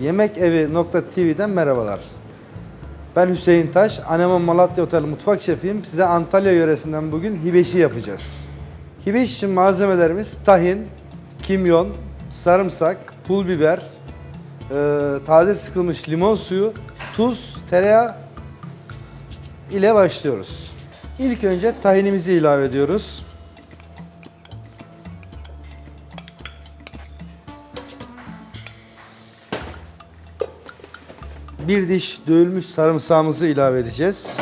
Yemekevi.tv'den merhabalar. Ben Hüseyin Taş, Aneman Malatya Otel mutfak şefiyim. Size Antalya yöresinden bugün hibeşi yapacağız. Hibeş için malzemelerimiz tahin, kimyon, sarımsak, pul biber, e, taze sıkılmış limon suyu, tuz, tereyağı ile başlıyoruz. İlk önce tahinimizi ilave ediyoruz. Bir diş dövülmüş sarımsağımızı ilave edeceğiz.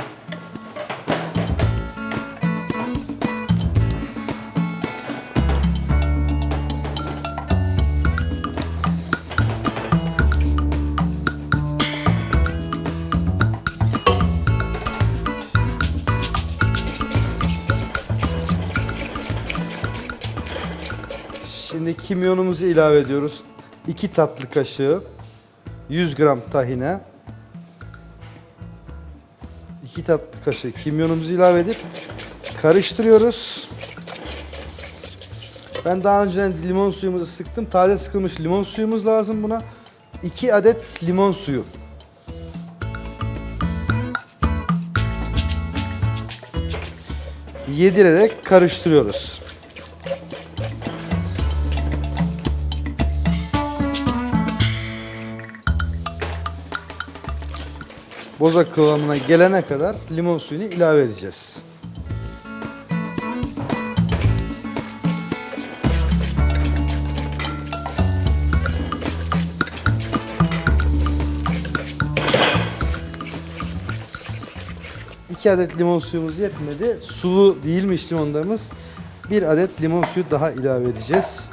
Şimdi kimyonumuzu ilave ediyoruz. 2 tatlı kaşığı 100 gram tahine 2 tatlı kaşığı kimyonumuzu ilave edip karıştırıyoruz. Ben daha önceden limon suyumuzu sıktım. Taze sıkılmış limon suyumuz lazım buna. 2 adet limon suyu. Yedirerek karıştırıyoruz. Boza kıvamına gelene kadar limon suyunu ilave edeceğiz. İki adet limon suyumuz yetmedi. Sulu değilmiş limonlarımız. Bir adet limon suyu daha ilave edeceğiz.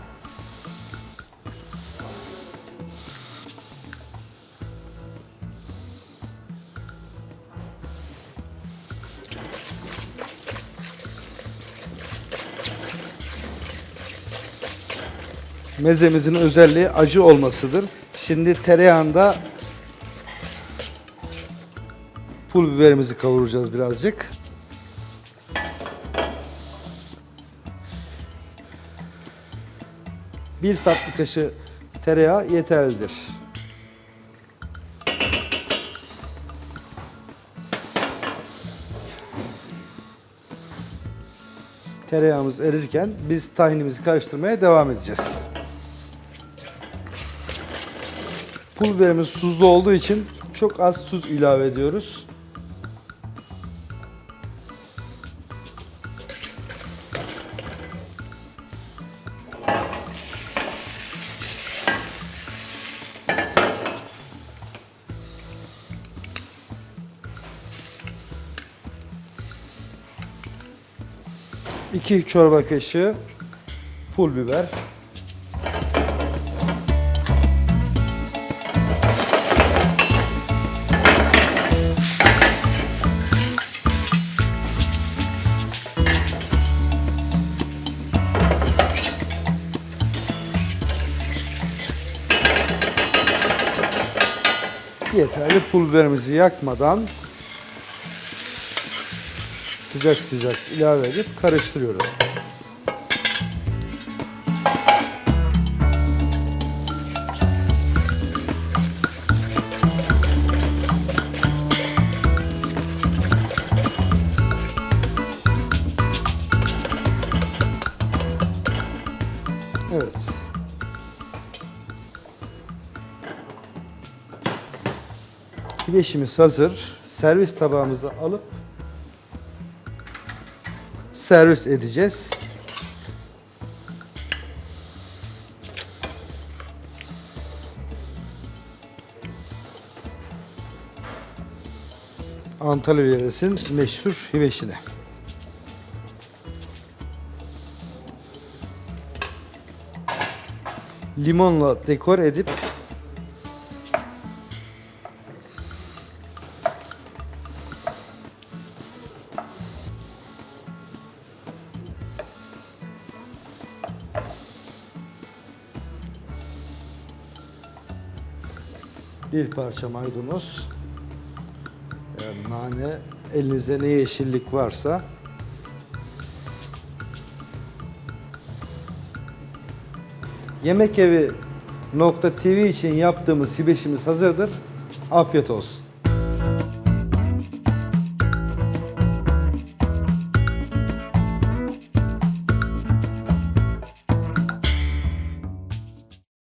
Mezemizin özelliği acı olmasıdır. Şimdi tereyağında pul biberimizi kavuracağız birazcık. Bir tatlı kaşığı tereyağı yeterlidir. Tereyağımız erirken biz tahinimizi karıştırmaya devam edeceğiz. Pul biberimiz tuzlu olduğu için çok az tuz ilave ediyoruz. İki çorba kaşığı pul biber. Yeterli pul biberimizi yakmadan sıcak sıcak ilave edip karıştırıyoruz. Evet. Kireçimiz hazır. Servis tabağımıza alıp servis edeceğiz. Antalya yöresinin meşhur hibeşine. Limonla dekor edip bir parça maydanoz, yani nane, elinizde ne yeşillik varsa Yemek evi TV için yaptığımız hibeşimiz hazırdır. Afiyet olsun.